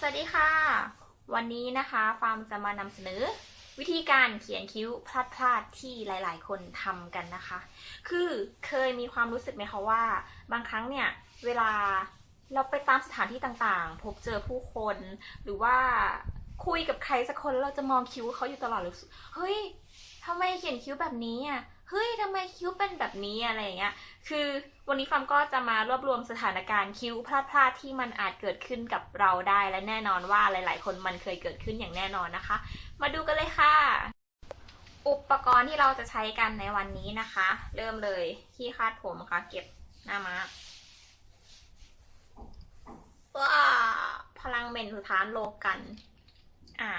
สวัสดีค่ะ วันนี้นะคะฟาร์มจะมานำเสนอ วิธีการเขียนคิ้วพลาดพลาดๆที่หลาย ๆ คนทำกันนะคะ คือเคยมีความรู้สึกไหมคะว่า บางครั้งเนี่ย เวลาเราไปตามสถานที่ต่างๆ พบเจอผู้คน หรือว่าคุยกับใครสักคนแล้วเราจะมองคิ้วเขาอยู่ตลอดเลยรู้สึกเฮ้ยทำไมเขียนคิ้วแบบนี้อะ เฮ้ยทำไมคิ้วเป็นแบบนี้อะไรอย่างเงี้ย คือวันนี้ฟาร์มก็จะมารวบรวมสถานการณ์คิ้วพลาดพลาดๆที่มันอาจเกิดขึ้นกับเราได้ และแน่นอนว่าหลายๆ คนมันเคยเกิดขึ้นอย่างแน่นอนนะคะ มาดูกันเลยค่ะ อุปกรณ์ที่เราจะใช้กันในวันนี้นะคะ เริ่มเลยที่คาดผมค่ะ เก็บหน้ามาว้าพลังเบนสุทานโลกัน อ่า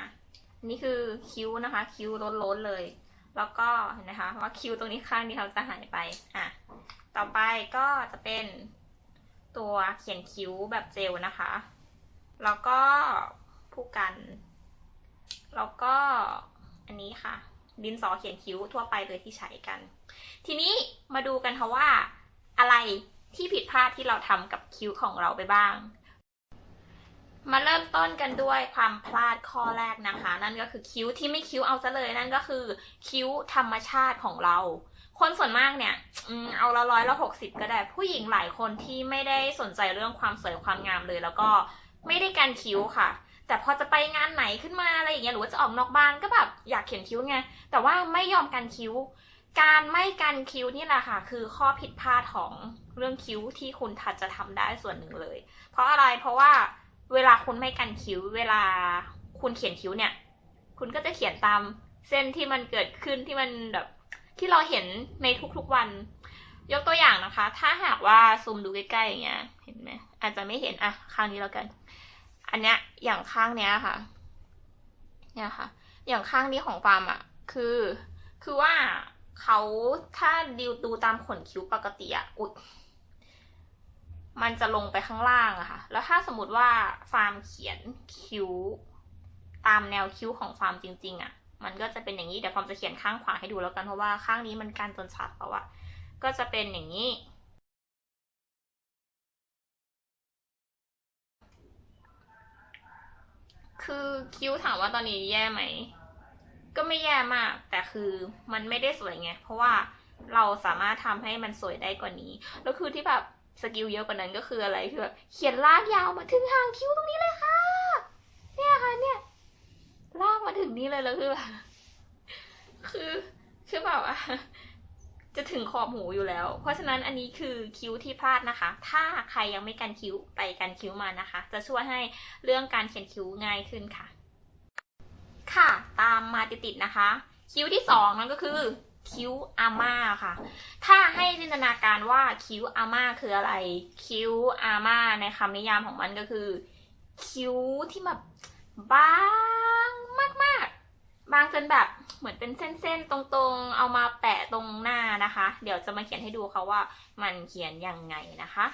นี่คือคิ้วนะคะ คิ้วล้นๆเลย แล้วก็เห็นไหมคะว่าคิ้วตรงนี้ข้างนี้เขาจะหายไปอะต่อไปก็จะเป็นตัวเขียนคิ้วแบบเจลนะคะ แล้วก็ผู้กัน แล้วก็อันนี้ค่ะ ดินสอเขียนคิ้วทั่วไปเลยที่ใช้กัน ทีนี้มาดูกันค่ะว่าอะไรที่ผิดพลาดที่เราทำกับคิ้วของเราไปบ้าง มาเริ่มต้นกันด้วยความพลาดข้อแรกนะคะ นั่นก็คือคิ้วที่ไม่คิ้วเอาซะเลยนั่นก็คือคิ้วธรรมชาติของเรา คนส่วนมากเนี่ยเอาละร้อยละหกสิบก็ได้ ผู้หญิงหลายคนที่ไม่ได้สนใจเรื่องความสวยความงามเลย แล้วก็ไม่ได้การคิ้วค่ะ แต่พอจะไปงานไหนขึ้นมาอะไรอย่างเงี้ยหรือว่าจะออกนอกบ้านก็แบบอยากเขียนคิ้วไงแต่ว่าไม่ยอมกันคิ้ว การไม่กันคิ้วนี่แหละค่ะ คือข้อผิดพลาดของเรื่องคิ้วที่คุณทัดจะทำได้ส่วนหนึ่งเลย เพราะอะไรเพราะว่า เวลาคุณไม่กันคิ้ว เวลาคุณเขียนคิ้วเนี่ย คุณก็จะเขียนตามเส้นที่มันเกิดขึ้นที่มันแบบที่เราเห็นในทุกๆวัน ยกตัวอย่างนะคะ ถ้าหากว่าซูมดูใกล้ๆอย่างเงี้ย เห็นไหมอาจจะไม่เห็นอะข้างนี้แล้วกัน อันเนี้ยอย่างข้างเนี้ยค่ะ เนี่ยค่ะ อย่างข้างนี้ของฟาร์มอะ คือ คือว่าเขาถ้าดิวดูตามขนคิ้วปกติอะอุย มันจะลงไปข้างล่างอะค่ะ แล้วถ้าสมมติว่าฟาร์มเขียนคิ้ว ตามแนวคิ้วของฟาร์มจริง ๆอะมันก็จะเป็นอย่างนี้ เดี๋ยวฟาร์มจะเขียนข้างขวาให้ดูแล้วกัน เพราะว่าข้างนี้มันการจนชัดเพราะว่าก็จะเป็นอย่างนี้ คือคิ้วถามว่าตอนนี้แย่ไหม ก็ไม่แย่มาก แต่คือมันไม่ได้สวยไง เพราะว่าเราสามารถทำให้มันสวยได้กว่านี้ แล้วคือที่แบบ สกิลเยอะกว่านั้นก็คืออะไรคือแบบเขียนลากยาวมาถึงหางคิ้วตรงนี้เลยค่ะ เนี่ยค่ะเนี่ยลากมาถึงนี้เลยแล้วคือแบบคือคือแบบว่าจะถึงขอบหูอยู่แล้ว เพราะฉะนั้นอันนี้คือคิ้วที่พลาดนะคะ ถ้าใครยังไม่กันคิ้วไปกันคิ้วมานะคะ จะช่วยให้เรื่องการเขียนคิ้วง่ายขึ้นค่ะ ค่ะ ตามมาติดๆนะคะ คิ้วที่สองนั่นก็คือ คิ้วอาม่าค่ะ ถ้าให้จินตนาการว่าคิ้วอาม่าคืออะไร คิ้วอาม่าในคำนิยามของมันก็คือ คิ้วที่แบบบางมากๆ บางจนแบบเหมือนเป็นเส้นๆ ตรงๆ เอามาแปะตรงหน้านะคะ เดี๋ยวจะมาเขียนให้ดูค่ะว่ามันเขียนยังไงนะคะ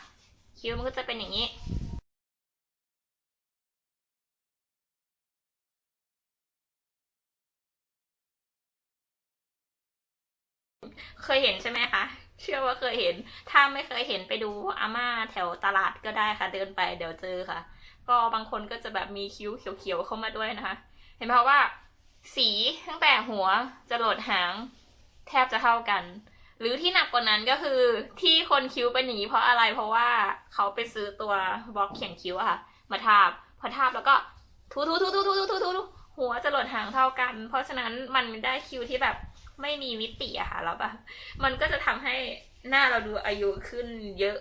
คิ้วมันก็จะเป็นอย่างนี้ เคยเห็นใช่ไหมคะ เชื่อว่าเคยเห็น ถ้าไม่เคยเห็นไปดูอาม่าแถวตลาดก็ได้ค่ะ เดินไปเดี๋ยวเจอค่ะ ก็บางคนก็จะแบบมีคิ้วเขียวๆเข้ามาด้วยนะคะ เห็นไหมคะว่า สีตั้งแต่หัวจะหลดหาง แทบจะเท่ากัน หรือที่หนักกว่านั้นก็คือที่คนคิ้วเป็นอย่างนี้เพราะอะไร เพราะว่าเขาไปซื้อตัวบล็อกเขียนคิ้วค่ะ มาทาบ พอทาบแล้วก็ทูทูทูทูทูทูทูหัวจะหลดหางเท่ากัน เพราะฉะนั้นมันได้คิ้วที่แบบ ไม่มีมิติอะค่ะแล้วแบบมันก็จะทำให้หน้าเราดูอายุขึ้นเยอะ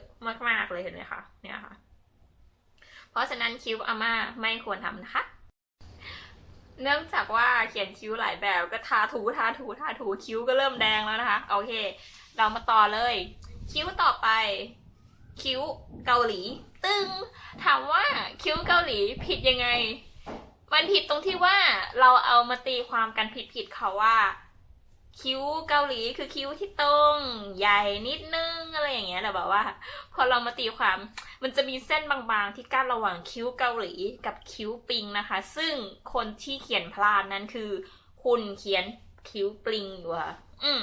มากๆเลยเห็นไหมคะเนี่ยค่ะ เพราะฉะนั้นคิ้วอาม่าไม่ควรทำนะคะ เนื่องจากว่าเขียนคิ้วหลายแบบก็ทาถูทาถูทาถูคิ้วก็เริ่มแดงแล้วนะคะ โอเค เรามาต่อเลย คิ้วต่อไป คิ้วเกาหลี ตึงถามว่าคิ้วเกาหลีผิดยังไง มันผิดตรงที่ว่าเราเอามาตีความกันผิดๆเขาว่า คิ้วเกาหลีคือคิ้วที่ตรงใหญ่นิดนึงอะไรอย่างเงี้ยแต่แบบว่า พอเรามาตีความมันจะมีเส้นบางๆที่กั้นระหว่างคิ้วเกาหลีกับคิ้วปิงนะคะ ซึ่งคนที่เขียนพลาดนั้นคือ คุณเขียนคิ้วปิงอยู่ค่ะอืม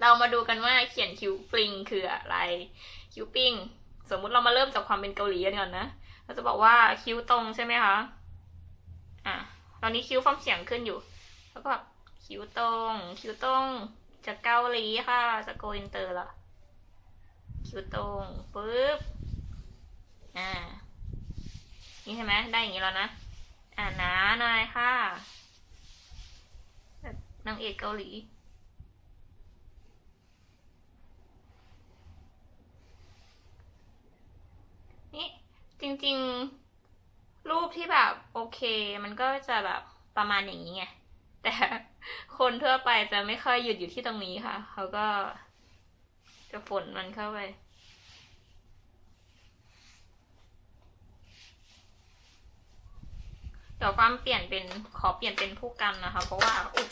เรามาดูกันว่าเขียนคิ้วปิงคืออะไร คิ้วปิง สมมุติเรามาเริ่มจากความเป็นเกาหลีกันก่อนนะเราจะบอกว่าคิ้วตรงใช่ไหมคะอะตอนนี้คิ้วฟังเสียงขึ้นอยู่ แล้วก็ คิวตรงคิวตรงจากเกาหลีค่ะจะโกอินเตอร์ละคิวตรงปึ๊บอ่านี่ใช่ไหมได้อย่างนี้แล้วนะอ่าหนาหน่อยค่ะนางเอกเกาหลีนี่จริงๆ รูปที่แบบโอเค มันก็จะแบบประมาณอย่างนี้ไง แต่ คนทั่วไปจะไม่ค่อยหยุดอยู่ที่ตรงนี้ค่ะ เขาก็จะฝนมันเข้าไป เดี๋ยวความเปลี่ยนเป็นขอเปลี่ยนเป็นผู้กันนะคะ เพราะว่าอุ๊ย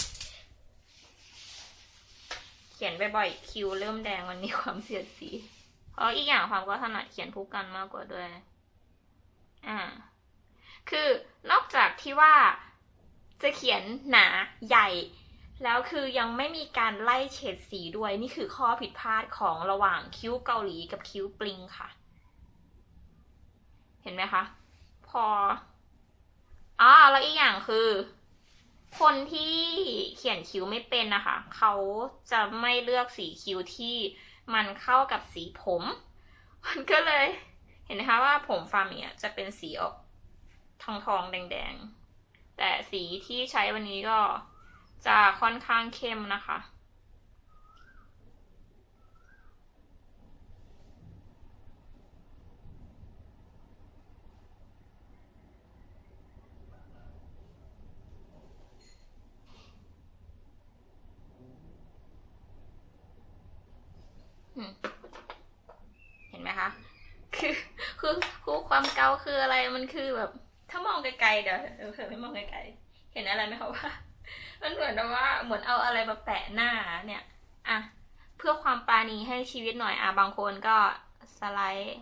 เขียนบ่อยๆคิวเริ่มแดงมันมีความเสียดสีเพราะอีกอย่างความก็ถนัดเขียนผู้กันมากกว่าด้วย อ่า คือนอกจากที่ว่า จะเขียนหนาใหญ่ แล้วคือยังไม่มีการไล่เฉดสีด้วยนี่คือข้อผิดพลาดของระหว่างคิ้วเกาหลีกับคิ้วปลิงค่ะ เห็นไหมคะ พออ่าแล้วอีกอย่างคือ คนที่เขียนคิ้วไม่เป็นนะคะ เขาจะไม่เลือกสีคิ้วที่มันเข้ากับสีผม มันก็เลย เห็นไหมคะว่าผมฟาร์มเนี่ยจะเป็นสีออกทองทองแดงๆ แต่สีที่ใช้วันนี้ก็จะค่อนข้างเข้มนะคะ เห็นไหมคะ คือ คือคือความเกาคืออะไร มันคือแบบ มองไกลๆเดี๋ยวเผื่อไม่มองไกลๆเห็นอะไรไหมคะว่า มันเหมือนแบบว่าเหมือนเอาอะไรมาแปะหน้าเนี่ย อะ เพื่อความปาณีให้ชีวิตหน่อย อะบางคนก็สไลด์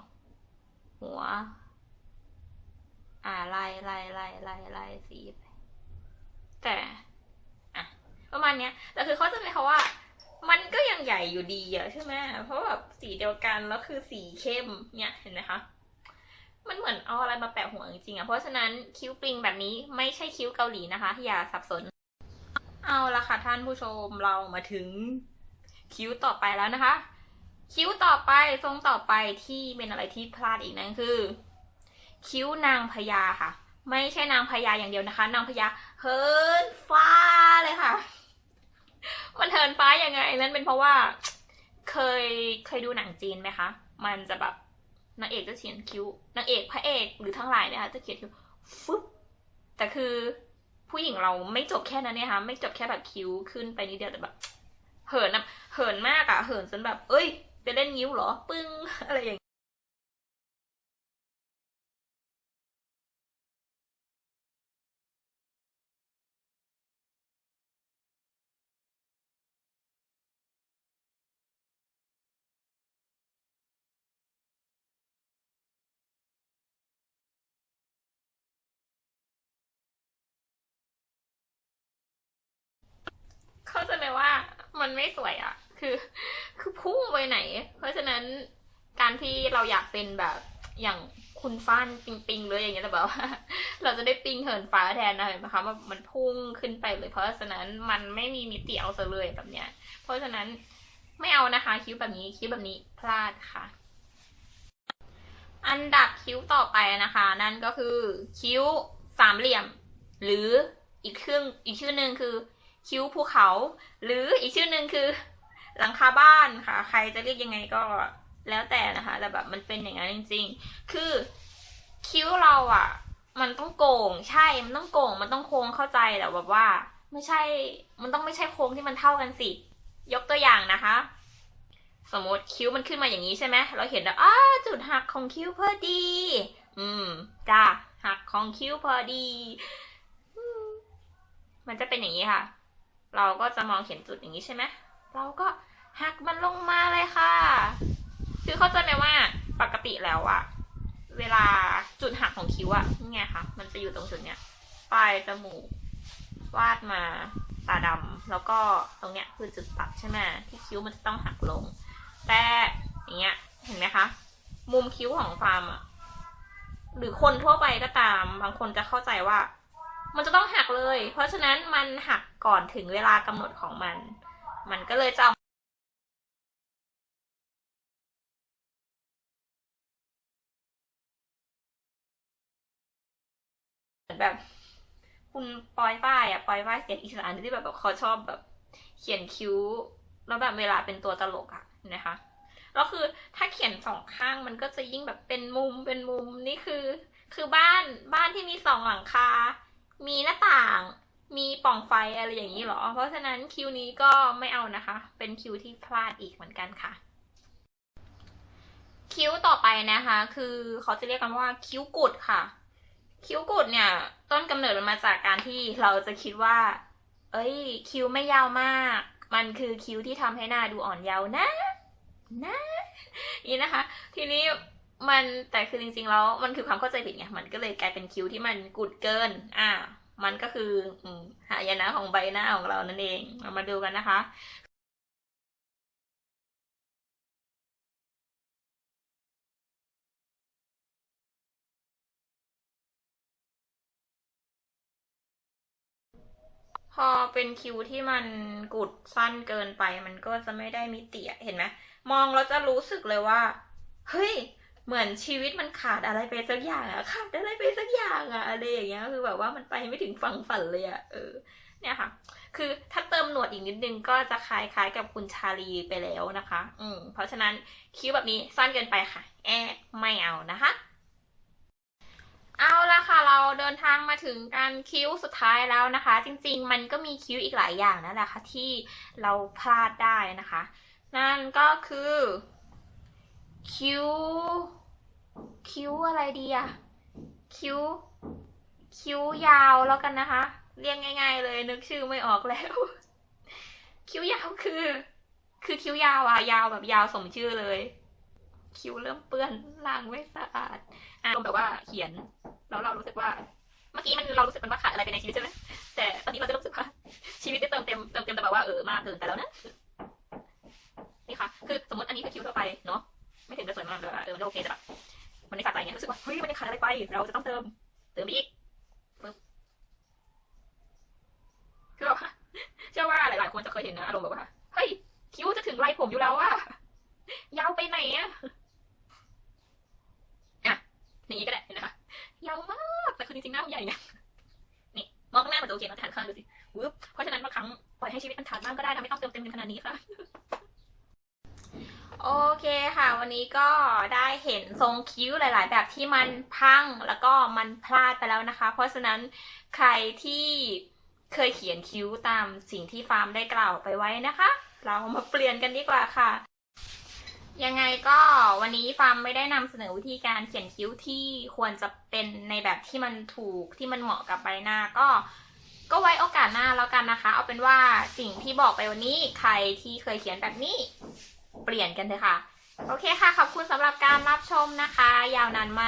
หัว อ่าไล่ไล่ไล่ไล่ไล่สีไปแต่อะประมาณเนี้ยแต่คือเขาจะไหมคะว่า มันก็ยังใหญ่อยู่ดีอะใช่ไหมเพราะแบบสีเดียวกันแล้วคือสีเข้มเนี่ยเห็นไหมคะ มันเหมือนเอาอะไรมาแปะหัวจริงๆอะเพราะฉะนั้นคิ้วปริงแบบนี้ไม่ใช่คิ้วเกาหลีนะคะ อย่าสับสน เอาละค่ะท่านผู้ชมเรามาถึงคิ้วต่อไปแล้วนะคะ คิ้วต่อไปทรงต่อไปที่เป็นอะไรที่พลาดอีกนั่นคือ คิ้วนางพญาค่ะ ไม่ใช่นางพญาอย่างเดียวนะคะ นางพญาเฮิร์นฟ้าเลยค่ะ มันเทินฟ้ายังไง นั่นเป็นเพราะว่า เคยเคยดูหนังจีนไหมคะ มันจะแบบ นางเอกจะเขียนคิ้วนางเอกพระเอกหรือทั้งหลายเนี่ยค่ะจะเขียนคิ้วฟึบแต่คือผู้หญิงเราไม่จบแค่นั้นเนี่ยค่ะไม่จบแค่แบบคิ้วขึ้นไปนิดเดียวแต่แบบ เหินอะเหินมากอะเหินจนแบบ เอ้ยไปเล่นนิ้วเหรอ ปึ้งอะไรอย่าง มันไม่สวยอะคือ คือพุ่งไปไหน เพราะฉะนั้นการที่เราอยากเป็นแบบอย่างคุณฟ้านปิงปิงเลยอย่างเงี้ยแต่แบบว่าเราจะได้ปิงเหินฟ้าแทนนะเห็นไหมคะมันมันพุ่งขึ้นไปเลย เพราะฉะนั้นมันไม่มีมิติเอาซะเลยแบบเนี้ย เพราะฉะนั้นไม่เอานะคะ คิ้วแบบนี้คิ้วแบบนี้พลาดค่ะ อันดับคิ้วต่อไปนะคะ นั่นก็คือคิ้วสามเหลี่ยม หรืออีกครึ่งอีกชื่อหนึ่งคือ คิ้วภูเขา หรืออีกชื่อหนึ่งคือ หลังคาบ้านค่ะ ใครจะเรียกยังไงก็แล้วแต่นะคะ แต่แบบมันเป็นอย่างนั้นจริง ๆ คือคิ้วเราอะ่ะ มันต้องโก่งใช่ มันต้องโก่ง มันต้องโค้งเข้าใจแต่แบบว่า ไม่ใช่ มันต้องไม่ใช่โค้งที่มันเท่ากันสิ ยกตัวอย่างนะคะ สมมติคิ้วมันขึ้นมาอย่างนี้ใช่ไหมเราเห็นแล้วอ้าจุดหักของคิ้วพอดี อืมจ้าหักของคิ้วพอดี มันจะเป็นอย่างนี้ค่ะ เราก็จะมองเห็นจุดอย่างนี้ใช่ไหมเราก็หักมันลงมาเลยค่ะ คือเข้าใจไหมว่าปกติแล้วอะเวลาจุดหักของคิ้วอะนี่ไงคะมันจะอยู่ตรงจุดเนี้ยปลายจมูกวาดมาตาดำแล้วก็ตรงเนี้ยคือจุดตัดใช่ไหมที่คิ้วมันจะต้องหักลง แต่อย่างเงี้ยเห็นไหมคะ มุมคิ้วของฟาร์มอะหรือคนทั่วไปก็ตาม บางคนจะเข้าใจว่า มันจะต้องหักเลย เพราะฉะนั้นมันหักก่อนถึงเวลากำหนดของมัน มันก็เลยจะแบบคุณปอยฝ้ายอะปอยฝ้ายเสียงอีสานที่แบบแบบเขาชอบแบบ เขียนคิ้ว แล้วแบบเวลาเป็นตัวตลกอะนะคะแล้วคือถ้าเขียนสองข้างมันก็จะยิ่งแบบเป็นมุมเป็นมุมนี่คือ คือบ้านบ้านที่มีสองหลังคา มีหน้าต่าง มีปล่องไฟอะไรอย่างนี้เหรอ เพราะฉะนั้นคิวนี้ก็ไม่เอานะคะ เป็นคิวที่พลาดอีกเหมือนกันค่ะ คิ้วต่อไปนะคะ คือเขาจะเรียกกันว่าคิ้วกุดค่ะ คิ้วกุดเนี่ย ต้นกำเนิดมันมาจากการที่เราจะคิดว่า เอ้ย คิ้วไม่ยาวมาก มันคือคิ้วที่ทำให้หน้าดูอ่อนเยาว์นะ นะนี่นะคะ ทีนี้ มันแต่คือจริงๆแล้วมันคือความเข้าใจผิดไงมันก็เลยกลายเป็นคิ้วที่มันกุดเกิน อ่า มันก็คืออหายนะของใบหน้าของเรานั่นเองเรามาดูกันนะคะพอเป็นคิวที่มันกุดสั้นเกินไป มันก็จะไม่ได้มิติเห็นไหมมองแล้วจะรู้สึกเลยว่า เฮ้ย เหมือนชีวิตมันขาดอะไรไปสักอย่างอะขาดอะไรไปสักอย่างอะอะไรอย่างเงี้ยคือแบบว่ามันไปไม่ถึงฝั่งฝันเลยอะเออเนี่ยค่ะ คือถ้าเติมหนวดอีกนิดนึงก็จะคล้ายๆกับคุณชาลีไปแล้วนะคะ อืม เพราะฉะนั้นคิ้วแบบนี้สั้นเกินไปค่ะ แอะไม่เอานะคะ เอาละค่ะ เราเดินทางมาถึงการคิ้วสุดท้ายแล้วนะคะ จริงๆ มันก็มีคิ้วอีกหลายอย่างนั่นแหละค่ะที่เราพลาดได้นะคะ นั่นก็คือคิ้ว คิ้วอะไรดีอะคิ้ว คิ้วยาวแล้วกันนะคะ เรียกง่าย ๆ เลยนึกชื่อไม่ออกแล้ว คิ้วยาวคือ คือคิ้วยาวอะยาวแบบยาวสมชื่อเลย คิ้วเริ่มเปื้อนล้างไม่สะอาดอะแบบว่าเขียนแล้วเรารู้สึกว่า เมื่อกี้มันเรารู้สึกมันว่าขาดอะไรไปในชีวิตใช่ไหมแต่ตอนนี้เราจะรู้สึกว่าชีวิตได้เติมเต็มเติมเต็มแต่แบบว่าเออมากเกินไปแล้วนะนี่ค่ะ คือสมมติอันนี้คือคิ้วทั่วไปเนาะไม่ถึงจะสวยมากเลยเออมันก็โอเคแต่แบบ มันไม่สะใจไงรู้สึกว่าเฮ้ยมันยังขาดอะไรไป เราจะต้องเติม เติมอีกปึ๊บคือแบบเชื่อว่าหลาย ๆ คนจะเคยเห็นนะอารมณ์แบบว่าเฮ้ยคิ้วจะถึงไรผมอยู่แล้วอะยาวไปไหนอะอะอย่างนี้ก็ได้เห็นไหมคะยาวมากแต่คือจริง ๆ หน้าใหญ่ไงนี่มองข้างหน้ามันจะโอเคมาฐานข้างดูสิวึบเพราะฉะนั้นบางครั้งปล่อยให้ชีวิตมันขาดบ้างก็ได้นะไม่ต้องเติมเต็มขนาดนี้ค่ะ โอเคค่ะ วันนี้ก็ได้เห็นทรงคิ้วหลาย ๆ แบบที่มันพังแล้วก็มันพลาดไปแล้วนะคะ เพราะฉะนั้นใครที่เคยเขียนคิ้วตามสิ่งที่ฟาร์มได้กล่าวไปไว้นะคะ เรามาเปลี่ยนกันดีกว่าค่ะ ยังไงก็วันนี้ฟาร์มไม่ได้นำเสนอวิธีการเขียนคิ้วที่ควรจะเป็นในแบบที่มันถูกที่มันเหมาะกับใบหน้าก็ก็ไว้โอกาสหน้าแล้วกันนะคะ เอาเป็นว่าสิ่งที่บอกไปวันนี้ใครที่เคยเขียนแบบนี้ เปลี่ยนกันเถอะค่ะ โอเคค่ะ ขอบคุณสำหรับการรับชมนะคะ ยาวนานมาก